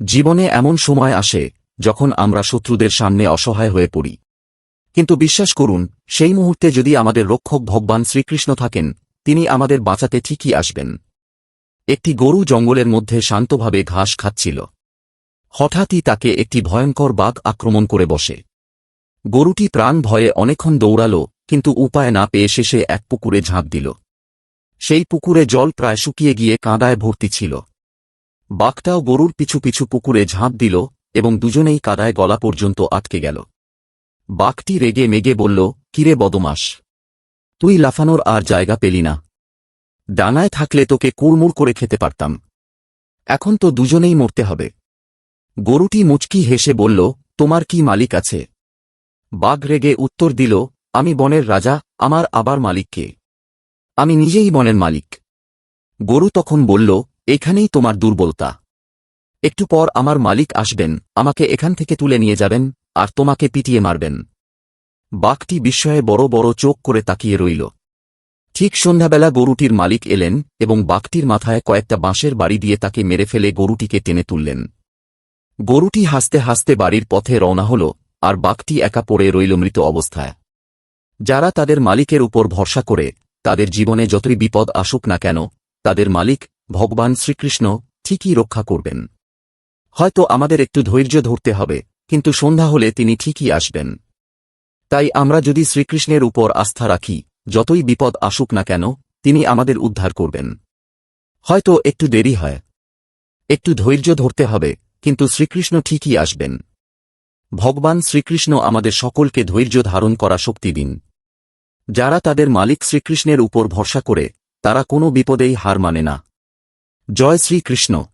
জীবনে এমন সময় আসে, যখন আমরা শত্রুদের সামনে অসহায় হয়ে পড়ি। কিন্তু বিশ্বাস করুন, সেই মুহূর্তে যদি আমাদের রক্ষক ভগবান শ্রীকৃষ্ণ থাকেন, তিনি আমাদের বাঁচাতে ঠিকই আসবেন। একটি গরু জঙ্গলের মধ্যে শান্তভাবে ঘাস খাচ্ছিল। হঠাৎই তাকে একটি ভয়ঙ্কর বাঘ আক্রমণ করে বসে। গরুটি প্রাণ ভয়ে অনেকক্ষণ দৌড়াল, কিন্তু উপায় না পেয়ে শেষে এক পুকুরে ঝাঁপ দিল। সেই পুকুরে জল প্রায় শুকিয়ে গিয়ে কাঁদায় ভর্তি ছিল। বাঘটাও গরুর পিছু পিছু পুকুরে ঝাঁপ দিল এবং দুজনেই কাদায় গলা পর্যন্ত আটকে গেল। বাঘটি রেগে মেগে বলল, কিরে বদমাস তুই লাফানোর আর জায়গা পেলি না। ডানায় থাকলে তোকে কুড়মুড় করে খেতে পারতাম। এখন তো দুজনেই মরতে হবে। গরুটি মুচকি হেসে বলল, তোমার কি মালিক আছে? বাঘ রেগে উত্তর দিল, আমি বনের রাজা, আমার আবার মালিককে আমি নিজেই বনের মালিক। গরু তখন বলল এখানেই তোমার দুর্বলতা। একটু পর আমার মালিক আসবেন, আমাকে এখান থেকে তুলে নিয়ে যাবেন, আর তোমাকে পিটিয়ে মারবেন। বাঘটি বিস্ময়ে বড় বড় চোখ করে তাকিয়ে রইল। ঠিক সন্ধ্যাবেলা গরুটির মালিক এলেন এবং বাঘটির মাথায় কয়েকটা বাঁশের বাড়ি দিয়ে তাকে মেরে ফেলে গরুটিকে টেনে তুললেন। গরুটি হাসতে হাসতে বাড়ির পথে রওনা হল, আর বাঘটি একা পড়ে রইল মৃত অবস্থায়। যারা তাদের মালিকের উপর ভরসা করে, তাদের জীবনে যতই বিপদ আসুক না কেন, তাদের মালিক ভগবান শ্রীকৃষ্ণ ঠিকই রক্ষা করবেন। হয়তো আমাদের একটু ধৈর্য ধরতে হবে, কিন্তু সন্ধ্যা হলে তিনি ঠিকই আসবেন। তাই আমরা যদি শ্রীকৃষ্ণের উপর আস্থা রাখি, যতই বিপদ আসুক না কেন, তিনি আমাদের উদ্ধার করবেন। হয়তো একটু দেরি হয়। একটু ধৈর্য ধরতে হবে, কিন্তু শ্রীকৃষ্ণ ঠিকই আসবেন। ভগবান শ্রীকৃষ্ণ আমাদের সকলকে ধৈর্য ধারণ করা শক্তি দিন। যারা তাদের মালিক শ্রীকৃষ্ণের উপর ভরসা করে, তারা কোনো বিপদেই হার মানে না। জয় শ্রীকৃষ্ণ।